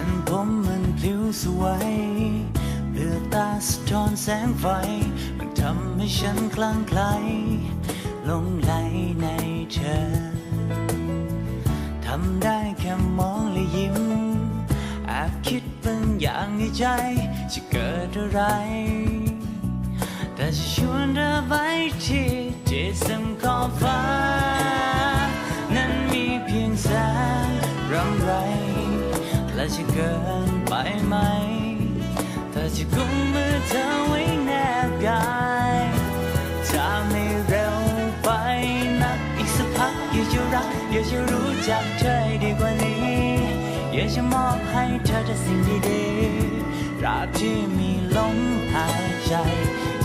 ้นผมมันผิวสวยเลือตาสะท้อนแสงไฟ มันทำให้ฉันคลั่งไคล้หลงไหลในเธอ ทำได้แค่มองและยิ้มแอบคิดบางอย่างในใจ จะเกิดอะไร แต่จะชวนเธอไปที่ที่สัม จะกุมมือเธอไว้แนบกายถ้าไม่เร็วไปนักอีกสักพักอยากจะรักอยากจะรู้จักเธอให้ดีกว่านี้อยากจะมอบให้เธอแต่สิ่งดีๆตราบที่มีลมหายใจ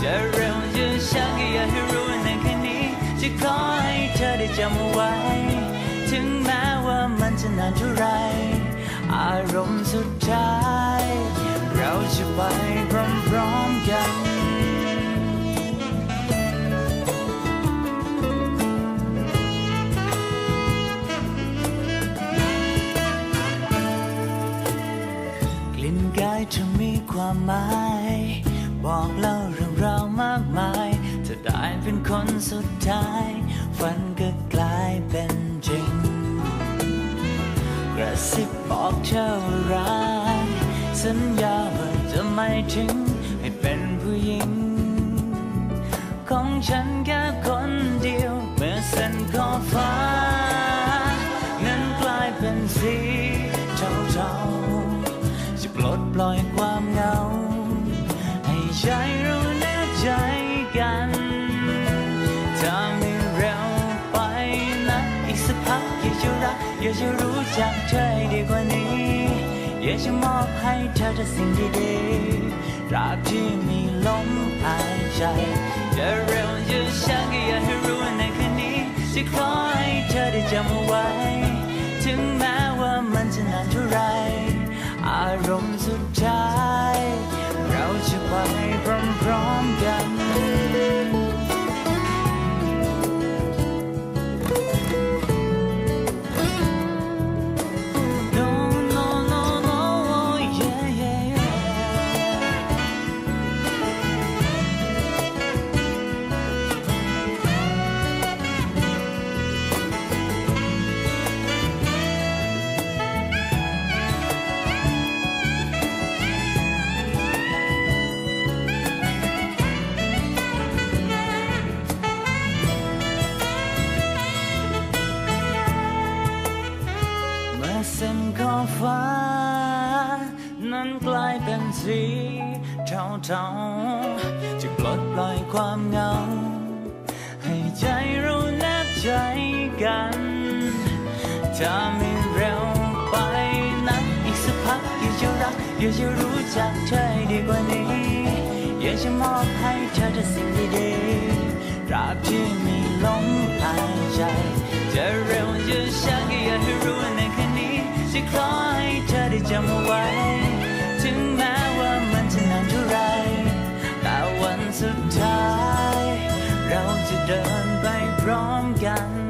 จะเร็วจะช้าก็อยากให้รู้ในแค่นี้จะขอให้เธอได้จำเอาไว้ ถึงแม้ว่ามันจะนานเท่าไรอารมณ์สุดท้าย เราจะไปพร้อมๆกันกลิ่นกายเธอมีความหมาย บอกเล่าเรื่องราวมากมายเธอได้เป็นคนสุดท้ายฝันก็กลายเป็นจริงกระซิบบอกเธอว่ารัก สัญญาว่าจะไม่ทิ้งให้เป็นผู้หญิง ของฉันแค่คนเดียว เมื่อเส้นขอบฟ้า นั้นกลายเป็นสีเทาๆจะปลดปล่อยความเหงา ให้ใจเราแน่ใจกันถ้าไม่เร็วไปนะอีกสักพักอยากจะรักอยากจะรู้จักเธอให้ดีกว่านี้ อยากจะมอบให้เธอแต่สิ่งดีๆตราบที่มีลมหายใจจะเร็วจะช้าก็อยากให้รู้ในคืนนี้จะขอให้เธอได้จำเอาไว้ ถึงแม้ว่ามันจะนานเท่าไร อารมณ์สุดท้าย ฟ้า นั้นกลายเป็นสีเทาๆจะปลดปล่อยความเหงา ให้ใจเราแนบใจกันถ้าไม่เร็วไปนักอีกสักพักอยากจะรักอยากจะรู้จักเธอให้ดีกว่านี้ อยากจะมอบให้เธอแต่สิ่งดีๆตราบที่ จำเอาไว้ ถึงแม้ว่ามันจะนานเท่าไร แต่วันสุดท้าย เราจะเดินไปพร้อมกัน